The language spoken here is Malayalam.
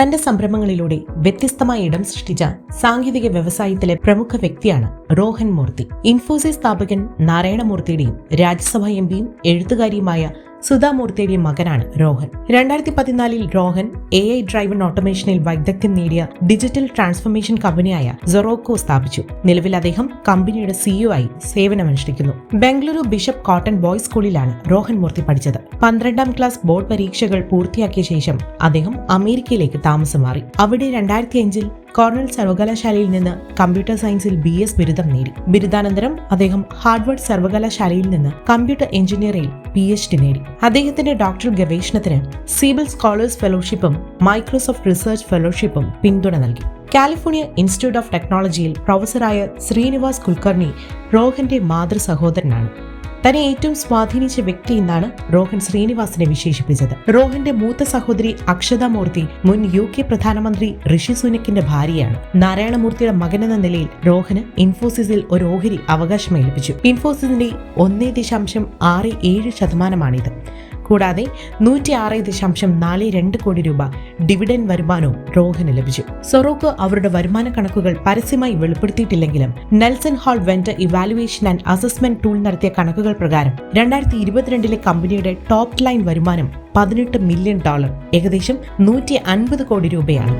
തന്റെ സംരംഭങ്ങളിലൂടെ വ്യത്യസ്തമായ ഇടം സൃഷ്ടിച്ച സാങ്കേതിക വ്യവസായത്തിലെ പ്രമുഖ വ്യക്തിയാണ് റോഹൻ മൂർത്തി. ഇൻഫോസിസ് സ്ഥാപകൻ നാരായണമൂർത്തിയുടെയും രാജ്യസഭാ എം പിയും എഴുത്തുകാരിയുമായ സുധാമൂർത്തിയുടെയും മകനാണ് രോഹൻ. രണ്ടായിരത്തി പതിനാലിൽ രോഹൻ എ ഐ ഡ്രൈവൺ ഓട്ടോമേഷനിൽ വൈദഗ്ധ്യം നേടിയ ഡിജിറ്റൽ ട്രാൻസ്ഫോർമേഷൻ കമ്പനിയായ സൊറോക്കോ സ്ഥാപിച്ചു. നിലവിൽ അദ്ദേഹം കമ്പനിയുടെ സിഇഒ ആയി സേവനമനുഷ്ഠിക്കുന്നു. ബംഗളൂരു ബിഷപ്പ് കോട്ടൺ ബോയ്സ് സ്കൂളിലാണ് രോഹൻ മൂർത്തി പഠിച്ചത്. പന്ത്രണ്ടാം ക്ലാസ് ബോർഡ് പരീക്ഷകൾ പൂർത്തിയാക്കിയ ശേഷം അദ്ദേഹം അമേരിക്കയിലേക്ക് താമസം മാറി അവിടെ രണ്ടായിരത്തി അഞ്ചിൽ കോർണൽ സർവകലാശാലയിൽ നിന്ന് കമ്പ്യൂട്ടർ സയൻസിൽ ബി എസ് ബിരുദം നേടി. ബിരുദാനന്തരം അദ്ദേഹം ഹാർഡ്വേർഡ് സർവകലാശാലയിൽ നിന്ന് കമ്പ്യൂട്ടർ എഞ്ചിനീയറിംഗിൽ പി എച്ച് ഡി നേടി. അദ്ദേഹത്തിന്റെ ഡോക്ടറൽ ഗവേഷണത്തിന് സീബിൾ സ്കോളേഴ്സ് ഫെലോഷിപ്പും മൈക്രോസോഫ്റ്റ് റിസർച്ച് ഫെലോഷിപ്പും പിന്തുണ നൽകി. കാലിഫോർണിയ ഇൻസ്റ്റിറ്റ്യൂട്ട് ഓഫ് ടെക്നോളജിയിൽ പ്രൊഫസറായ ശ്രീനിവാസ് കുൽക്കർണി റോഹന്റെ മാതൃ സഹോദരനാണ്. തന്നെ ഏറ്റവും സ്വാധീനിച്ച വ്യക്തി എന്നാണ് റോഹൻ ശ്രീനിവാസിനെ വിശേഷിപ്പിച്ചത്. റോഹന്റെ മൂത്ത സഹോദരി അക്ഷത മൂർത്തി മുൻ യു കെ പ്രധാനമന്ത്രി ഋഷി സുനക്കിന്റെ ഭാര്യയാണ്. നാരായണമൂർത്തിയുടെ എന്ന നിലയിൽ റോഹന് ഇൻഫോസിസിൽ ഒരു ഓഹരി അവകാശം ഏൽപ്പിച്ചു. ഇൻഫോസിസിന്റെ ഒന്നേ ദശാംശം ആറ് ഏഴ് ശതമാനമാണിത്. കൂടാതെ നൂറ്റി ആറ് ദശാംശം നാല് രണ്ട് കോടി രൂപ ഡിവിഡൻ വരുമാനവും റോഹന് ലഭിച്ചു. സൊറോക്ക് അവരുടെ വരുമാന കണക്കുകൾ പരസ്യമായി വെളിപ്പെടുത്തിയിട്ടില്ലെങ്കിലും Nelson Hall vendor evaluation and assessment tool നടത്തിയ കണക്കുകൾ പ്രകാരം രണ്ടായിരത്തി ഇരുപത്തിരണ്ടിലെ കമ്പനിയുടെ ടോപ്പ് ലൈൻ വരുമാനം പതിനെട്ട് മില്യൺ ഡോളർ ഏകദേശം നൂറ്റി അൻപത് കോടി രൂപയാണ്.